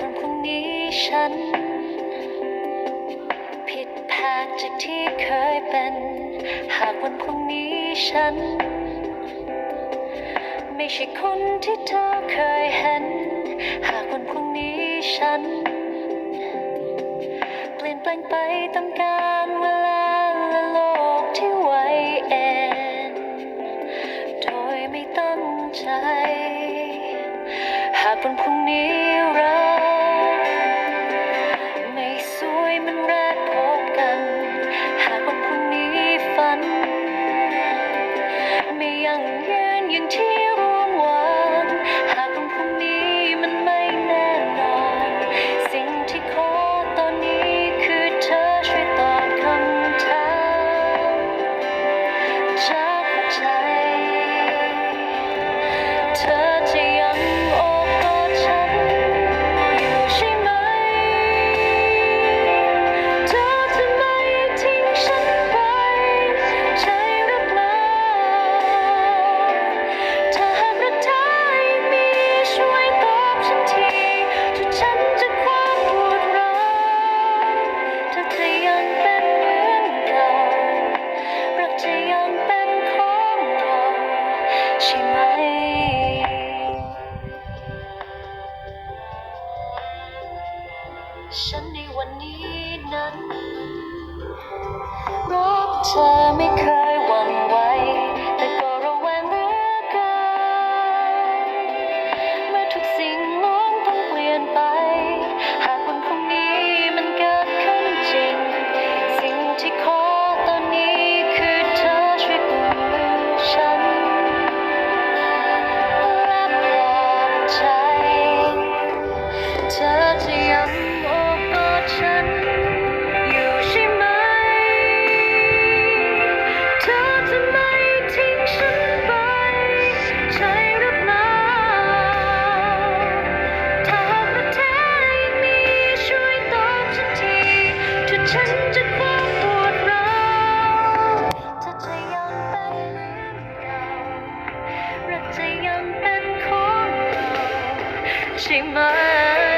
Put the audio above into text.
ตรงพรุ่งนี้ฉัน ผิดพลาดจากที่เคยเป็น หากวันพรุ่งนี้ฉัน ไม่ใช่คนที่เธอเคยเห็น หากวันพรุ่งนี้ฉัน เปลี่ยนแปลงไปตามกาลเวลาและโลกที่ไวเอนโดยไม่ตั้งใจ หากวันพรุ่งนี้รา ยื ใช่ไหม ฉันในวันนี้นั้นรักเธอไม่เคยหวั่นไหว 心门